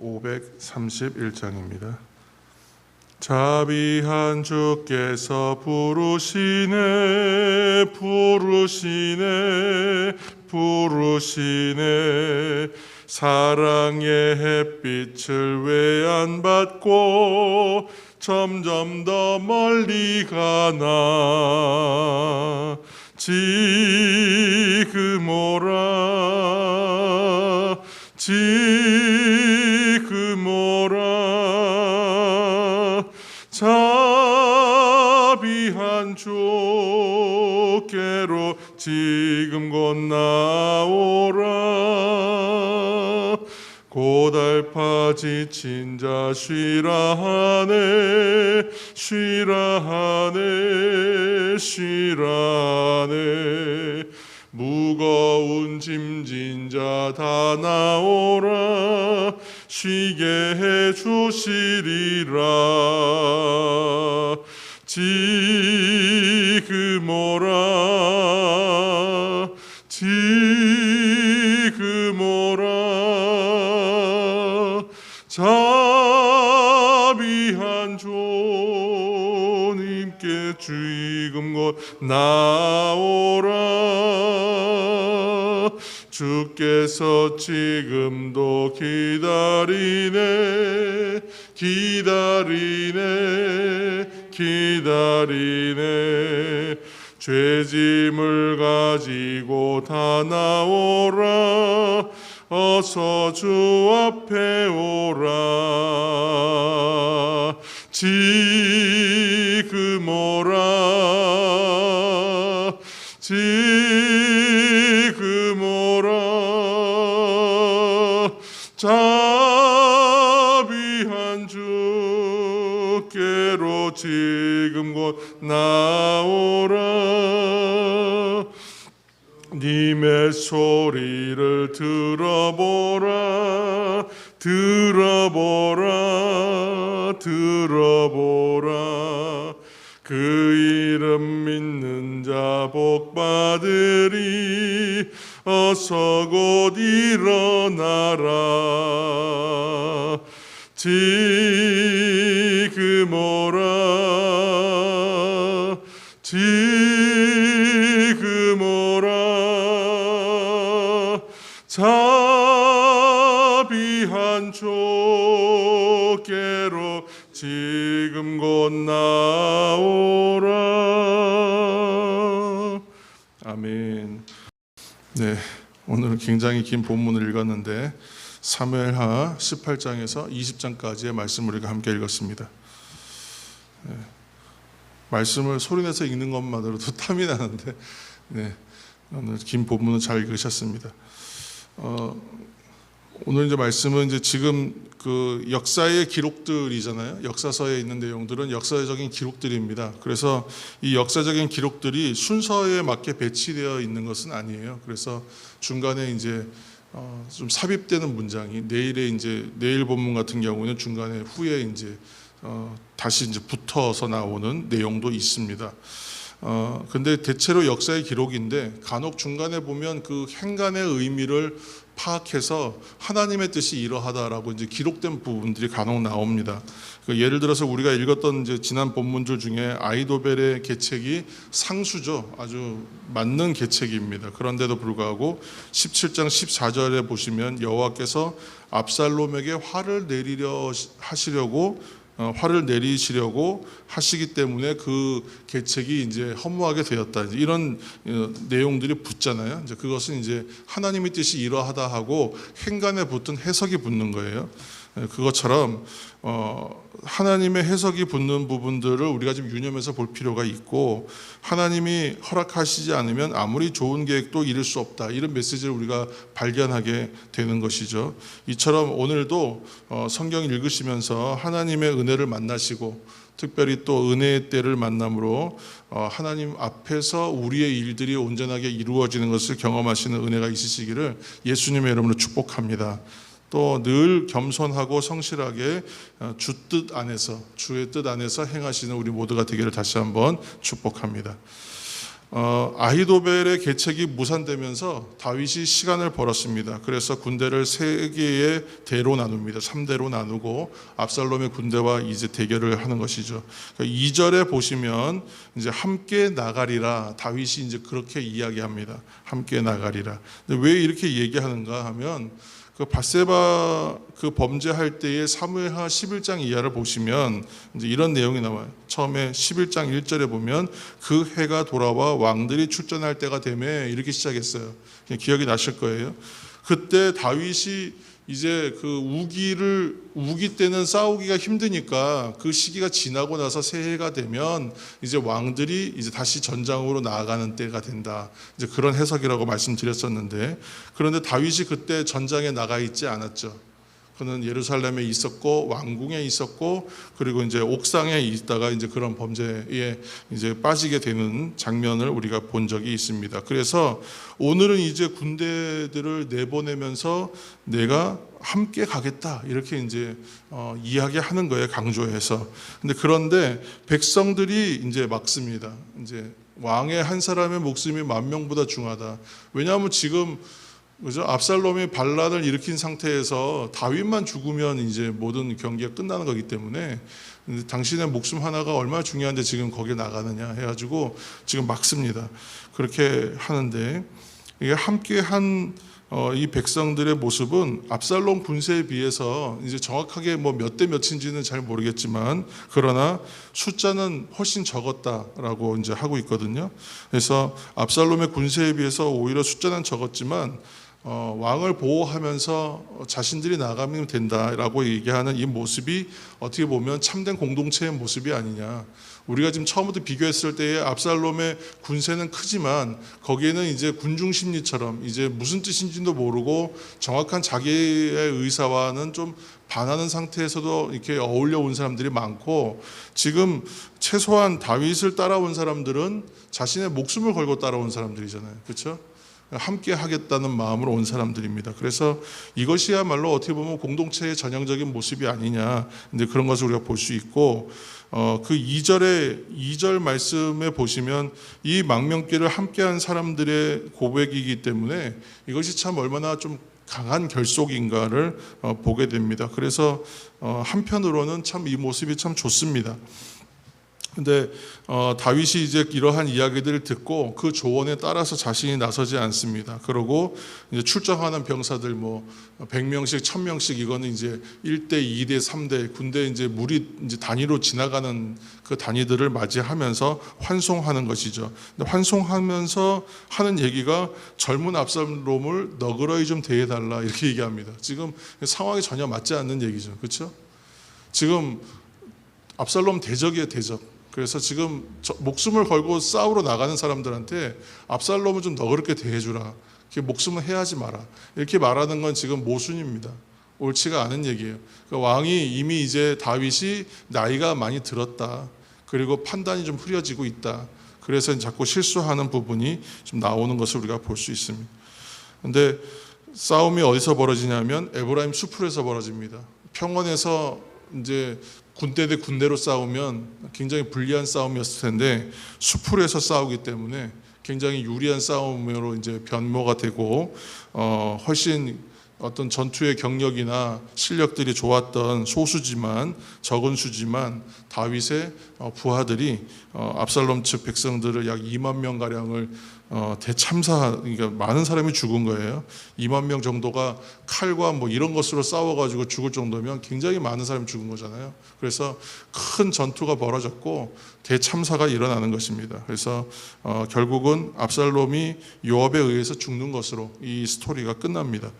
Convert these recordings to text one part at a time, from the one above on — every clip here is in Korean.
531장입니다. 자비한 주께서 부르시네 부르시네 부르시네 사랑의 햇빛을 왜 안 받고 점점 더 멀리 가나 지금 오라 지금 곧 나오라. 고달파 지친 자 쉬라 하네 쉬라 하네 쉬라 하네. 무거운 짐진 자 다 나오라. 쉬게 해 주시리라. 지금 오라 지금 곧 나오라. 주께서 지금도 기다리네 기다리네 기다리네. 죄짐을 가지고 다 나오라. 어서 주 앞에 오라. 지금 오라 지금 오라 자비한 주께로 지금 곧 나오라. 님의 소리를 들어보라 들어보라 들어보라 그 이름 믿는 자 복받으리. 어서 곧 일어나라. 지금 오라. 자비한 주께로 지금 곧 나오라 아멘 네 오늘 굉장히 긴 본문을 읽었는데 사무엘하 18장에서 20장까지의 말씀을 우리가 함께 읽었습니다. 네, 말씀을 소리내서 읽는 것만으로도 탐이 나는데 네, 오늘 긴 본문은 잘 읽으셨습니다. 어, 오늘 이제 말씀은 이제 지금 그 역사의 기록들이잖아요. 역사서에 있는 내용들은 역사적인 기록들입니다. 그래서 이 역사적인 기록들이 순서에 맞게 배치되어 있는 것은 아니에요. 그래서 중간에 이제 어, 좀 삽입되는 문장이 내일의 이제 내일 본문 같은 경우는 중간에 후에 이제 어, 다시 이제 붙어서 나오는 내용도 있습니다. 어, 근데 대체로 역사의 기록인데 간혹 중간에 보면 그 행간의 의미를 파악해서 하나님의 뜻이 이러하다라고 이제 기록된 부분들이 간혹 나옵니다. 그 예를 들어서 우리가 읽었던 이제 지난 본문들 중에 아이도벨의 계책이 상수죠. 아주 맞는 계책입니다. 그런데도 불구하고 17장 14절에 보시면 여호와께서 압살롬에게 화를 내리려 하시려고 어, 화를 내리시려고 하시기 때문에 그 계책이 이제 허무하게 되었다. 이런 어, 내용들이 붙잖아요. 이제 그것은 이제 하나님의 뜻이 이러하다 하고 행간에 붙은 해석이 붙는 거예요. 예, 그것처럼 어, 하나님의 해석이 붙는 부분들을 우리가 좀 유념해서 볼 필요가 있고 하나님이 허락하시지 않으면 아무리 좋은 계획도 이룰 수 없다 이런 메시지를 우리가 발견하게 되는 것이죠. 이처럼 오늘도 어, 성경 읽으시면서 하나님의 은혜를 만나시고 특별히 또 은혜의 때를 만남으로 어, 하나님 앞에서 우리의 일들이 온전하게 이루어지는 것을 경험하시는 은혜가 있으시기를 예수님의 이름으로 축복합니다. 또 늘 겸손하고 성실하게 어, 주뜻 안에서 주의 뜻 안에서 행하시는 우리 모두가 되기를 다시 한번 축복합니다. 어, 아히도벨의 계책이 무산되면서 다윗이 시간을 벌었습니다. 그래서 군대를 세 개의 대로 나눕니다. 3대로 나누고 압살롬의 군대와 이제 대결을 하는 것이죠. 그러니까 2절에 보시면 이제 함께 나가리라 다윗이 이제 그렇게 이야기합니다. 함께 나가리라. 왜 이렇게 얘기하는가 하면 그 바세바 그 범죄할 때의 사무엘하 11장 이하를 보시면 이제 이런 내용이 나와요. 처음에 11장 1절에 보면 그 해가 돌아와 왕들이 출전할 때가 되매 이렇게 시작했어요. 기억이 나실 거예요. 그때 다윗이 이제 그 우기를 우기 때는 싸우기가 힘드니까 그 시기가 지나고 나서 새해가 되면 이제 왕들이 이제 다시 전장으로 나아가는 때가 된다. 이제 그런 해석이라고 말씀드렸었는데 그런데 다윗이 그때 전장에 나가 있지 않았죠. 그는 예루살렘에 있었고 왕궁에 있었고 그리고 이제 옥상에 있다가 이제 그런 범죄에 이제 빠지게 되는 장면을 우리가 본 적이 있습니다. 그래서 오늘은 이제 군대들을 내보내면서 내가 함께 가겠다 이렇게 이제 어, 이야기하는 거예요 강조해서. 근데 그런데 백성들이 이제 막습니다. 이제 왕의 한 사람의 목숨이 만 명보다 중하다. 왜냐하면 지금 그죠? 압살롬이 반란을 일으킨 상태에서 다윗만 죽으면 이제 모든 경기가 끝나는 거기 때문에 당신의 목숨 하나가 얼마나 중요한데 지금 거기에 나가느냐 해가지고 지금 막습니다. 그렇게 하는데 이게 함께 한 어, 이 백성들의 모습은 압살롬 군세에 비해서 이제 정확하게 뭐 몇 대 몇인지는 잘 모르겠지만 그러나 숫자는 훨씬 적었다라고 이제 하고 있거든요. 그래서 압살롬의 군세에 비해서 오히려 숫자는 적었지만 어, 왕을 보호하면서 자신들이 나가면 된다라고 얘기하는 이 모습이 어떻게 보면 참된 공동체의 모습이 아니냐. 우리가 지금 처음부터 비교했을 때의 압살롬의 군세는 크지만 거기에는 이제 군중 심리처럼 이제 무슨 뜻인지도 모르고 정확한 자기의 의사와는 좀 반하는 상태에서도 이렇게 어울려 온 사람들이 많고 지금 최소한 다윗을 따라온 사람들은 자신의 목숨을 걸고 따라온 사람들이잖아요. 그렇죠? 함께 하겠다는 마음으로 온 사람들입니다. 그래서 이것이야말로 어떻게 보면 공동체의 전형적인 모습이 아니냐. 근데 그런 것을 우리가 볼 수 있고 어, 그 2절에 2절 말씀에 보시면 이 망명길을 함께한 사람들의 고백이기 때문에 이것이 참 얼마나 좀 강한 결속인가를 어, 보게 됩니다. 그래서 어, 한편으로는 참 이 모습이 참 좋습니다. 근데 어, 다윗이 이제 이러한 이야기들을 듣고 그 조언에 따라서 자신이 나서지 않습니다. 그러고 이제 출정하는 병사들 뭐 100명씩 1000명씩 이거는 이제 1대, 2대, 3대 군대 이제 무리 이제 단위로 지나가는 그 단위들을 맞이하면서 환송하는 것이죠. 근데 환송하면서 하는 얘기가 젊은 압살롬을 너그러이 좀 대해 달라 이렇게 얘기합니다. 지금 상황이 전혀 맞지 않는 얘기죠. 그렇죠? 지금 압살롬 대적이에요, 대적. 그래서 지금 저- 목숨을 걸고 싸우러 나가는 사람들한테 압살롬을 좀 너그럽게 대해주라. 목숨을 해하지 마라. 이렇게 말하는 건 지금 모순입니다. 옳지가 않은 얘기예요. 그러니까 왕이 이미 이제 다윗이 나이가 많이 들었다. 그리고 판단이 좀 흐려지고 있다. 그래서 자꾸 실수하는 부분이 좀 나오는 것을 우리가 볼 수 있습니다. 근데 싸움이 어디서 벌어지냐면 에브라임 수풀에서 벌어집니다. 평원에서 이제 군대 대 군대로 싸우면 굉장히 불리한 싸움이었을 텐데 수풀에서 싸우기 때문에 굉장히 유리한 싸움으로 이제 변모가 되고 어, 훨씬 어떤 전투의 경력이나 실력들이 좋았던 소수지만 적은 수지만 다윗의 어, 부하들이 어, 압살롬 측 백성들을 약 2만 명 가량을 어, 대참사 그러니까 많은 사람이 죽은 거예요. 2만 명 정도가 칼과 뭐 이런 것으로 싸워가지고 죽을 정도면 굉장히 많은 사람이 죽은 거잖아요. 그래서 큰 전투가 벌어졌고 대참사가 일어나는 것입니다. 그래서 어, 결국은 압살롬이 요압에 의해서 죽는 것으로 이 스토리가 끝납니다.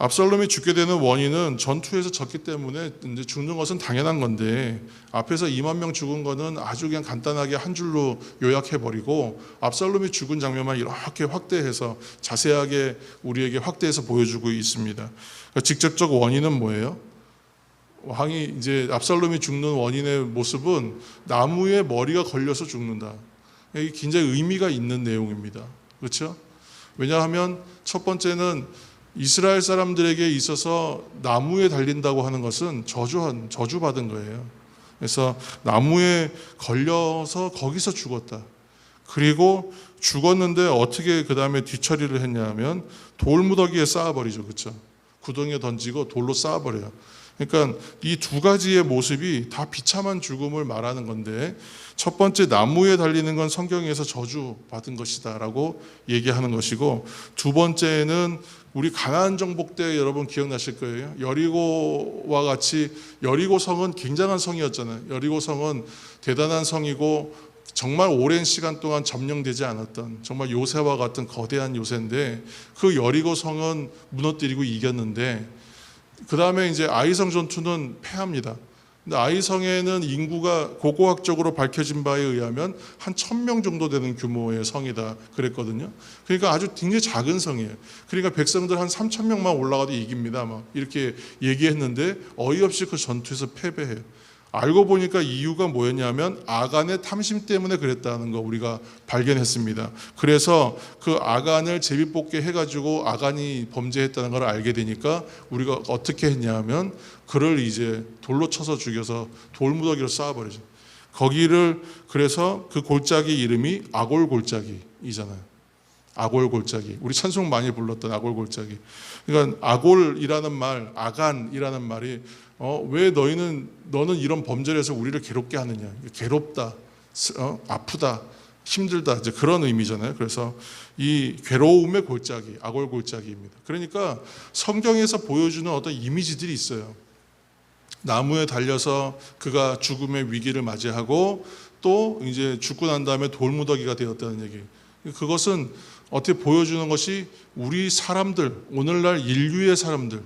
압살롬이 죽게 되는 원인은 전투에서 졌기 때문에 이제 죽는 것은 당연한 건데 앞에서 2만 명 죽은 거는 아주 그냥 간단하게 한 줄로 요약해 버리고 압살롬이 죽은 장면만 이렇게 확대해서 자세하게 우리에게 확대해서 보여주고 있습니다. 그러니까 직접적 원인은 뭐예요? 왕이 이제 압살롬이 죽는 원인의 모습은 나무에 머리가 걸려서 죽는다. 이게 굉장히 의미가 있는 내용입니다. 그렇죠? 왜냐하면 첫 번째는 이스라엘 사람들에게 있어서 나무에 달린다고 하는 것은 저주한 저주받은 거예요. 그래서 나무에 걸려서 거기서 죽었다. 그리고 죽었는데 어떻게 그 다음에 뒤처리를 했냐면 돌무더기에 쌓아버리죠, 그렇죠? 구덩이에 던지고 돌로 쌓아버려요. 그러니까 이 두 가지의 모습이 다 비참한 죽음을 말하는 건데 첫 번째 나무에 달리는 건 성경에서 저주 받은 것이다라고 얘기하는 것이고 두 번째는 우리 가나안 정복 때 여러분 기억나실 거예요. 여리고와 같이 여리고 성은 굉장한 성이었잖아요. 여리고 성은 대단한 성이고 정말 오랜 시간 동안 점령되지 않았던 정말 요새와 같은 거대한 요새인데 그 여리고 성은 무너뜨리고 이겼는데 그 다음에 이제 아이성 전투는 패합니다. 근데 아이성에는 인구가 고고학적으로 밝혀진 바에 의하면 한 천 명 정도 되는 규모의 성이다 그랬거든요. 그러니까 아주 굉장히 작은 성이에요. 그러니까 백성들 한 3천 명만 올라가도 이깁니다. 막 이렇게 얘기했는데 어이없이 그 전투에서 패배해요. 알고 보니까 이유가 뭐였냐면 아간의 탐심 때문에 그랬다는 거 우리가 발견했습니다. 그래서 그 아간을 제비뽑게 해가지고 아간이 범죄했다는 걸 알게 되니까 우리가 어떻게 했냐면 그를 이제 돌로 쳐서 죽여서 돌무더기로 쌓아버리죠. 거기를 그래서 그 골짜기 이름이 아골 골짜기이잖아요. 아골 골짜기. 우리 찬송 많이 불렀던 아골 골짜기. 그러니까 아골이라는 말, 아간이라는 말이 어, 왜 너희는 너는 이런 범죄를 해서 우리를 괴롭게 하느냐? 괴롭다, 어, 아프다, 힘들다 이제 그런 의미잖아요. 그래서 이 괴로움의 골짜기, 아골 골짜기입니다. 그러니까 성경에서 보여주는 어떤 이미지들이 있어요. 나무에 달려서 그가 죽음의 위기를 맞이하고 또 이제 죽고 난 다음에 돌무더기가 되었다는 얘기. 그것은 어떻게 보여주는 것이 우리 사람들, 오늘날 인류의 사람들,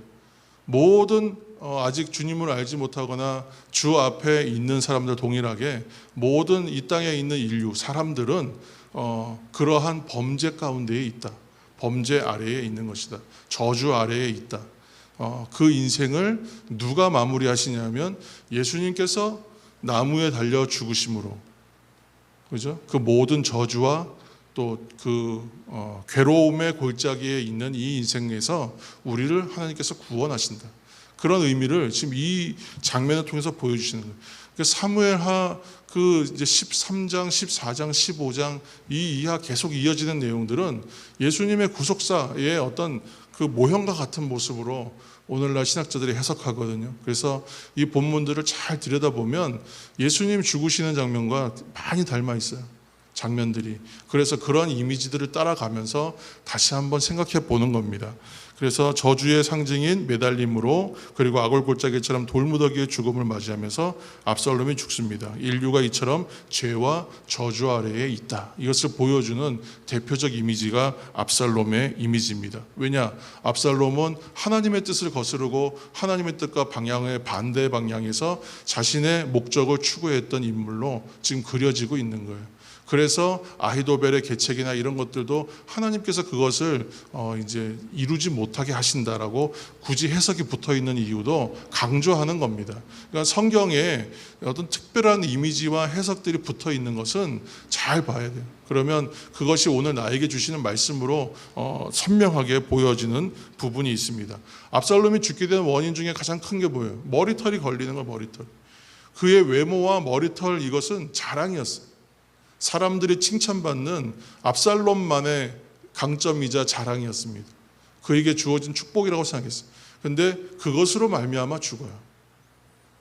모든 어, 아직 주님을 알지 못하거나 주 앞에 있는 사람들 동일하게 모든 이 땅에 있는 인류 사람들은 어, 그러한 범죄 가운데에 있다. 범죄 아래에 있는 것이다. 저주 아래에 있다. 어, 그 인생을 누가 마무리하시냐면 예수님께서 나무에 달려 죽으심으로 그죠? 그 모든 저주와 또그 괴로움의 골짜기에 있는 이 인생에서 우리를 하나님께서 구원하신다. 그런 의미를 지금 이 장면을 통해서 보여주시는 거예요. 그 사무엘하 그 이제 13장, 14장, 15장 이 이하 계속 이어지는 내용들은 예수님의 구속사의 어떤 그 모형과 같은 모습으로 오늘날 신학자들이 해석하거든요. 그래서 이 본문들을 잘 들여다보면 예수님 죽으시는 장면과 많이 닮아 있어요. 장면들이. 그래서 그런 이미지들을 따라가면서 다시 한번 생각해 보는 겁니다. 그래서 저주의 상징인 매달림으로 그리고 아골골짜기처럼 돌무더기의 죽음을 맞이하면서 압살롬이 죽습니다. 인류가 이처럼 죄와 저주 아래에 있다. 이것을 보여주는 대표적 이미지가 압살롬의 이미지입니다. 왜냐? 압살롬은 하나님의 뜻을 거스르고 하나님의 뜻과 방향의 반대 방향에서 자신의 목적을 추구했던 인물로 지금 그려지고 있는 거예요. 그래서 아히도벨의 계책이나 이런 것들도 하나님께서 그것을 어 이제 이루지 못하게 하신다라고 굳이 해석이 붙어 있는 이유도 강조하는 겁니다. 그러니까 성경에 어떤 특별한 이미지와 해석들이 붙어 있는 것은 잘 봐야 돼요. 그러면 그것이 오늘 나에게 주시는 말씀으로 어 선명하게 보여지는 부분이 있습니다. 압살롬이 죽게 된 원인 중에 가장 큰 게 뭐예요? 머리털이 걸리는 거 머리털. 그의 외모와 머리털 이것은 자랑이었어요. 사람들이 칭찬받는 압살롬만의 강점이자 자랑이었습니다. 그에게 주어진 축복이라고 생각했어요. 근데 그것으로 말미암아 죽어요.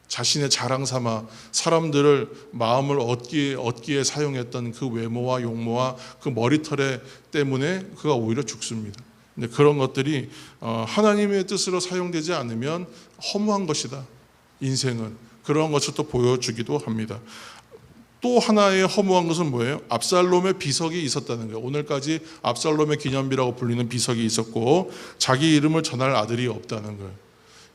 자신의 자랑 삼아 사람들을 마음을 얻기에, 얻기에 사용했던 그 외모와 용모와 그 머리털에 때문에 그가 오히려 죽습니다. 근데 그런 것들이 어, 하나님의 뜻으로 사용되지 않으면 허무한 것이다. 인생은 그런 것을 또 보여주기도 합니다. 또 하나의 허무한 것은 뭐예요? 압살롬의 비석이 있었다는 거예요. 오늘까지 압살롬의 기념비라고 불리는 비석이 있었고 자기 이름을 전할 아들이 없다는 거예요.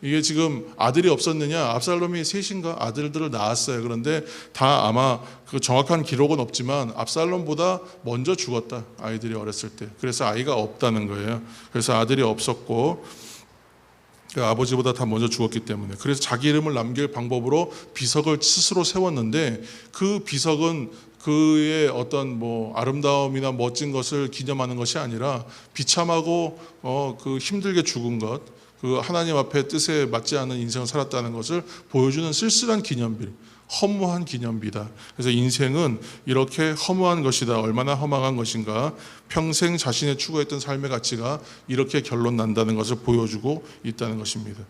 이게 지금 아들이 없었느냐? 압살롬이 셋인가 아들들을 낳았어요. 그런데 다 아마 그 정확한 기록은 없지만 압살롬보다 먼저 죽었다. 아이들이 어렸을 때. 그래서 아이가 없다는 거예요. 그래서 아들이 없었고 그 아버지보다 다 먼저 죽었기 때문에 그래서 자기 이름을 남길 방법으로 비석을 스스로 세웠는데 그 비석은 그의 어떤 뭐 아름다움이나 멋진 것을 기념하는 것이 아니라 비참하고 어 그 힘들게 죽은 것, 그 하나님 앞에 뜻에 맞지 않은 인생을 살았다는 것을 보여주는 쓸쓸한 기념빌. 허무한 기념비다. 그래서 인생은 이렇게 허무한 것이다. 얼마나 허망한 것인가. 평생 자신의 추구했던 삶의 가치가 이렇게 결론 난다는 것을 보여주고 있다는 것입니다.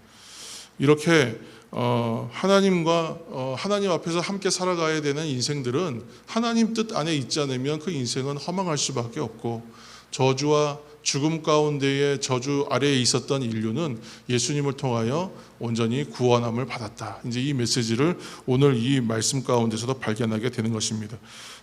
이렇게 어, 하나님과 어, 하나님 앞에서 함께 살아가야 되는 인생들은 하나님 뜻 안에 있지 않으면 그 인생은 허망할 수밖에 없고 저주와 죽음 가운데에 저주 아래에 있었던 인류는 예수님을 통하여 온전히 구원함을 받았다. 이제 이 메시지를 오늘 이 말씀 가운데서도 발견하게 되는 것입니다.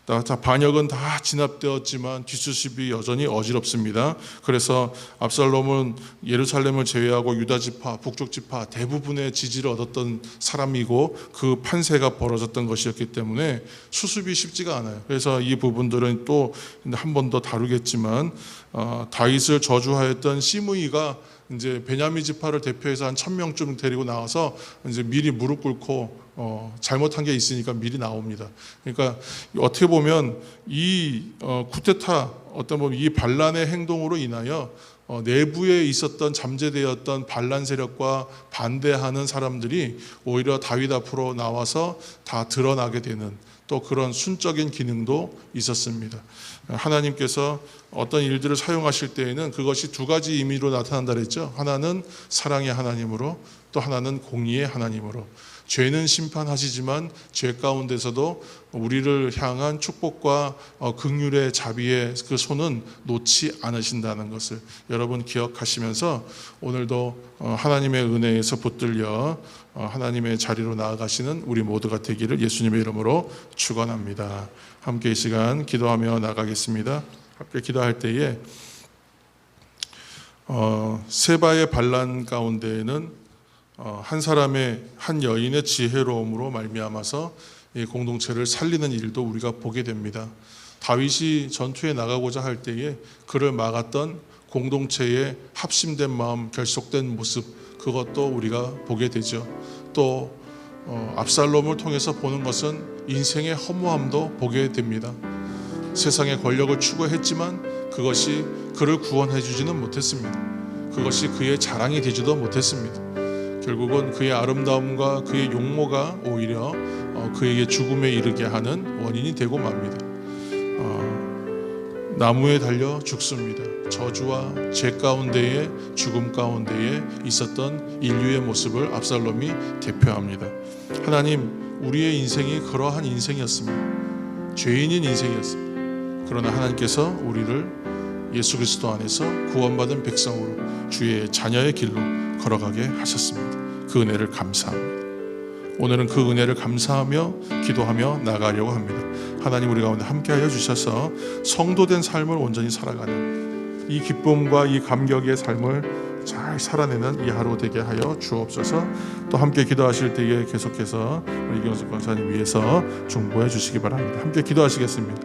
다, 다 반역은 다 진압되었지만 뒷수습이 여전히 어지럽습니다. 그래서 압살롬은 예루살렘을 제외하고 유다 지파, 북쪽 지파 대부분의 지지를 얻었던 사람이고 그 판세가 벌어졌던 것이었기 때문에 수습이 쉽지가 않아요. 그래서 이 부분들은 또 한 번 더 다루겠지만 어, 다윗을 저주하였던 시므이가 이제 베냐민 지파를 대표해서 한 천 명쯤 데리고 나와서 이제 미리 무릎 꿇고 어, 잘못한 게 있으니까 미리 나옵니다. 그러니까 어떻게 보면 이 어, 쿠데타 어떤 보면 이 반란의 행동으로 인하여 어, 내부에 있었던 잠재되었던 반란 세력과 반대하는 사람들이 오히려 다윗 앞으로 나와서 다 드러나게 되는 또 그런 순적인 기능도 있었습니다. 하나님께서 어떤 일들을 사용하실 때에는 그것이 두 가지 의미로 나타난다 그랬죠. 하나는 사랑의 하나님으로 또 하나는 공의의 하나님으로. 죄는 심판하시지만 죄 가운데서도 우리를 향한 축복과 어, 긍휼의 자비의 그 손은 놓지 않으신다는 것을 여러분 기억하시면서 오늘도 어, 하나님의 은혜에서 붙들려 어, 하나님의 자리로 나아가시는 우리 모두가 되기를 예수님의 이름으로 축원합니다. 함께 이 시간 기도하며 나가겠습니다. 함께 기도할 때에 어, 세바의 반란 가운데에는 어, 한 사람의 한 여인의 지혜로움으로 말미암아서 이 공동체를 살리는 일도 우리가 보게 됩니다. 다윗이 전투에 나가고자 할 때에 그를 막았던 공동체의 합심된 마음, 결속된 모습 그것도 우리가 보게 되죠. 또 어, 압살롬을 통해서 보는 것은 인생의 허무함도 보게 됩니다. 세상의 권력을 추구했지만 그것이 그를 구원해 주지는 못했습니다. 그것이 그의 자랑이 되지도 못했습니다. 결국은 그의 아름다움과 그의 용모가 오히려 어, 그에게 죽음에 이르게 하는 원인이 되고 맙니다. 어, 나무에 달려 죽습니다. 저주와 죄 가운데에 죽음 가운데에 있었던 인류의 모습을 압살롬이 대표합니다. 하나님, 우리의 인생이 그러한 인생이었습니다. 죄인인 인생이었습니다. 그러나 하나님께서 우리를 예수 그리스도 안에서 구원받은 백성으로 주의 자녀의 길로 걸어가게 하셨습니다. 그 은혜를 감사합니다. 오늘은 그 은혜를 감사하며 기도하며 나가려고 합니다. 하나님 우리 가운데 함께하여 주셔서 성도된 삶을 온전히 살아가는 이 기쁨과 이 감격의 삶을 잘 살아내는 이 하루 되게 하여 주옵소서. 또 함께 기도하실 때에 계속해서 우리 이경수 권사님 위해서 중보해 주시기 바랍니다. 함께 기도하시겠습니다.